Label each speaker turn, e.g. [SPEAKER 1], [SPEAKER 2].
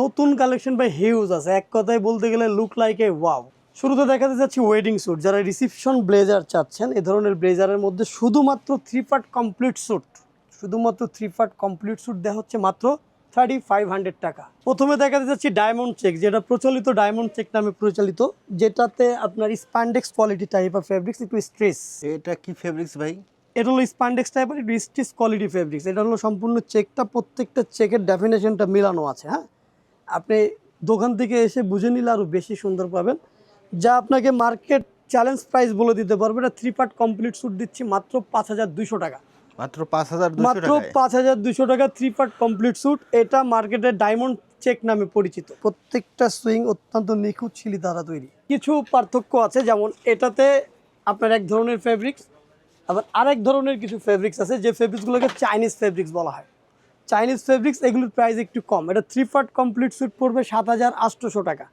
[SPEAKER 1] নতুন কালেকশন ভাই হিউজ আছে। এক কথায় বলতে গেলে লুক লাইক এ ওয়াও শুরুতে দেখাতে যাচ্ছি ওয়েডিং স্যুট যারা রিসিপশন ব্লেজার চাচ্ছেন এ ধরনের ব্লেজারের মধ্যে শুধুমাত্র থ্রি পার্ট কমপ্লিট স্যুট শুধুমাত্র থ্রি পার্ট কমপ্লিট স্যুট দেওয়া হচ্ছে মাত্র থার্টি ফাইভ হান্ড্রেড টাকা। প্রথমে দেখাতে যাচ্ছি ডায়মন্ড চেক যেটা প্রচলিত ডায়মন্ড চেক নামে প্রচলিত যেটাতে আপনার spandex quality type of fabrics একটু স্ট্রেস
[SPEAKER 2] এটা কি ফেব্রিক্স ভাই?
[SPEAKER 1] এটা হলো স্প্যান্ডেক্স টাইপের একটু স্টিচ কোয়ালিটি ফেব্রিক্স এটা হলো সম্পূর্ণ চেকটা প্রত্যেকটা চেকের ডেফিনেশনটা মিলানো আছে হ্যাঁ? আপনি দোকান থেকে এসে বুঝে নিলে আরও বেশি সুন্দর পাবেন। যা আপনাকে মার্কেট চ্যালেঞ্জ প্রাইস বলে দিতে পারবে। এটা থ্রি পার্ট কমপ্লিট স্যুট দিচ্ছি মাত্র পাঁচ হাজার দুইশো টাকা।
[SPEAKER 2] মাত্র পাঁচ হাজার
[SPEAKER 1] মাত্র পাঁচ হাজার দুশো টাকা থ্রি পার্ট কমপ্লিট স্যুট এটা মার্কেটে ডায়মন্ড চেক নামে পরিচিত। প্রত্যেকটা সুইং অত্যন্ত নিখুঁত ছিলি দ্বারা তৈরি। কিছু পার্থক্য আছে যেমন এটাতে আপনার এক ধরনের ফেব্রিক্স আবার আরেক ধরনের কিছু ফেব্রিক্স আছে যে ফেব্রিক্সগুলোকে চাইনিজ ফেব্রিক্স বলা হয়। চাইনিজ ফেব্রিক্স, এগুলোর প্রাইস একটু কম। এটা থ্রি পার্ট কমপ্লিট স্যুট পড়বে সাত হাজার আটশোশো টাকা।